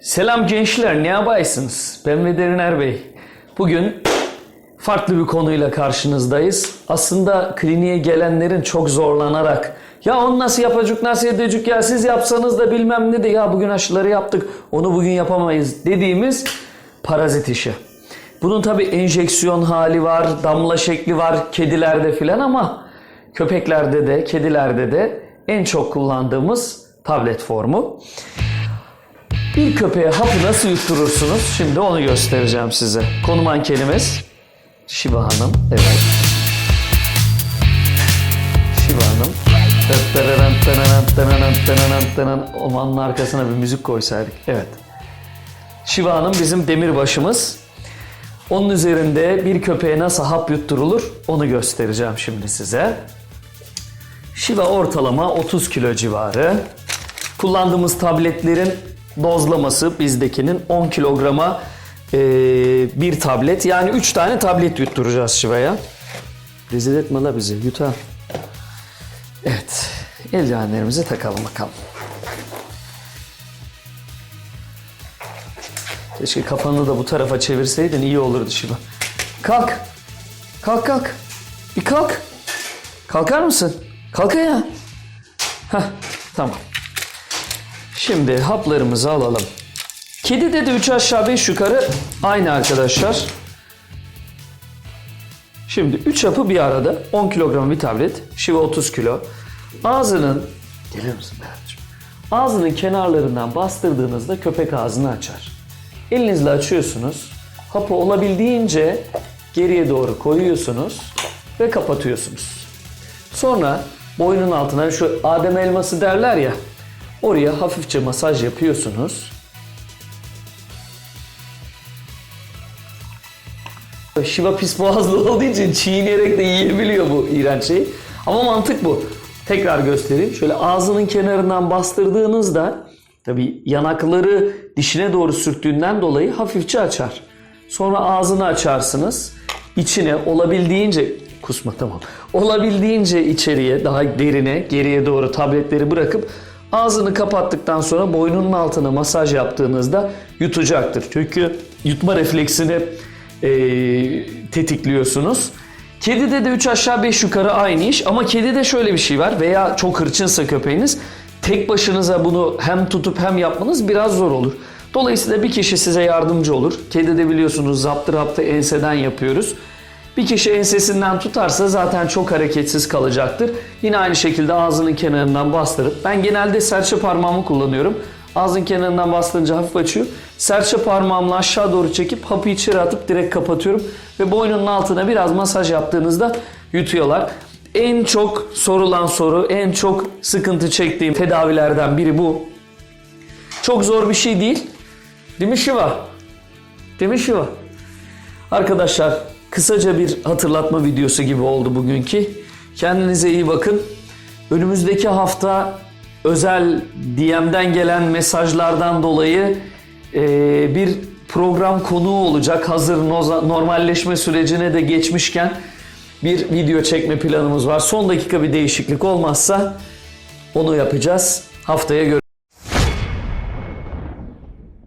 Selam gençler, ne yapaysınız? Ben Veteriner Bey. Bugün farklı bir konuyla karşınızdayız. Aslında kliniğe gelenlerin çok zorlanarak ya onu nasıl yapacak, nasıl edecek ya siz yapsanız da bilmem ne de ya bugün aşıları yaptık, onu bugün yapamayız dediğimiz parazit işi. Bunun tabi enjeksiyon hali var, damla şekli var kedilerde filan ama köpeklerde de, kedilerde de en çok kullandığımız tablet formu. Bir köpeğe hapı nasıl yutturursunuz? Şimdi onu göstereceğim size. Konu mankenimiz Şiva Hanım. Evet. Şiva Hanım. Omanın arkasına bir müzik koysaydık. Evet. Şiva Hanım bizim demirbaşımız. Onun üzerinde bir köpeğe nasıl hap yutturulur onu göstereceğim şimdi size. Şiva ortalama 30 kilo civarı. Kullandığımız tabletlerin dozlaması bizdekinin 10 kilograma e, bir tablet. Yani 3 tane tablet yutturacağız Şiva'ya. Rezil etme la bizi yutar. Evet. Eldivenlerimizi takalım bakalım. Keşke kafanı da bu tarafa çevirseydin iyi olurdu Şiva. Kalk. Kalk kalk. Bir kalk. Kalkar mısın? Kalk ya. Heh, tamam. Şimdi haplarımızı alalım. Kedide de 3 aşağı 5 yukarı aynı arkadaşlar. Şimdi 3 hapı bir arada 10 kilogram bir tablet. Şiva 30 kilo. Ağzının gelir misin Berat'cığım? Ağzının kenarlarından bastırdığınızda köpek ağzını açar. Elinizle açıyorsunuz. Hapı olabildiğince geriye doğru koyuyorsunuz ve kapatıyorsunuz. Sonra boynun altına şu Adem elması derler ya oraya hafifçe masaj yapıyorsunuz. Şiva pis boğazlı olduğu için çiğneyerek de yiyebiliyor bu iğrenç şeyi. Ama mantık bu. Tekrar göstereyim. Şöyle ağzının kenarından bastırdığınızda tabi yanakları dişine doğru sürttüğünden dolayı hafifçe açar. Sonra ağzını açarsınız. İçine olabildiğince kusma tamam. Olabildiğince içeriye daha derine geriye doğru tabletleri bırakıp ağzını kapattıktan sonra boynunun altına masaj yaptığınızda yutacaktır. Çünkü yutma refleksini e, tetikliyorsunuz. Kedide de 3 aşağı 5 yukarı aynı iş ama kedide şöyle bir şey var veya çok hırçınsa köpeğiniz tek başınıza bunu hem tutup hem yapmanız biraz zor olur. Dolayısıyla bir kişi size yardımcı olur. Kedide biliyorsunuz zaptı raptı enseden yapıyoruz. Bir kişi ensesinden tutarsa zaten çok hareketsiz kalacaktır. Yine aynı şekilde ağzının kenarından bastırıp ben genelde serçe parmağımı kullanıyorum. Ağzın kenarından bastırınca hafif açıyor. Serçe parmağımla aşağı doğru çekip hapı içeri atıp direkt kapatıyorum. Ve boynunun altına biraz masaj yaptığınızda yutuyorlar. En çok sorulan soru, en çok sıkıntı çektiğim tedavilerden biri bu. Çok zor bir şey değil. Değil mi Şiva? Değil mi Şiva? Arkadaşlar kısaca bir hatırlatma videosu gibi oldu bugünkü. Kendinize iyi bakın. Önümüzdeki hafta özel DM'den gelen mesajlardan dolayı e, bir program konuğu olacak. Hazır normalleşme sürecine de geçmişken bir video çekme planımız var. Son dakika bir değişiklik olmazsa onu yapacağız. Haftaya görüşürüz.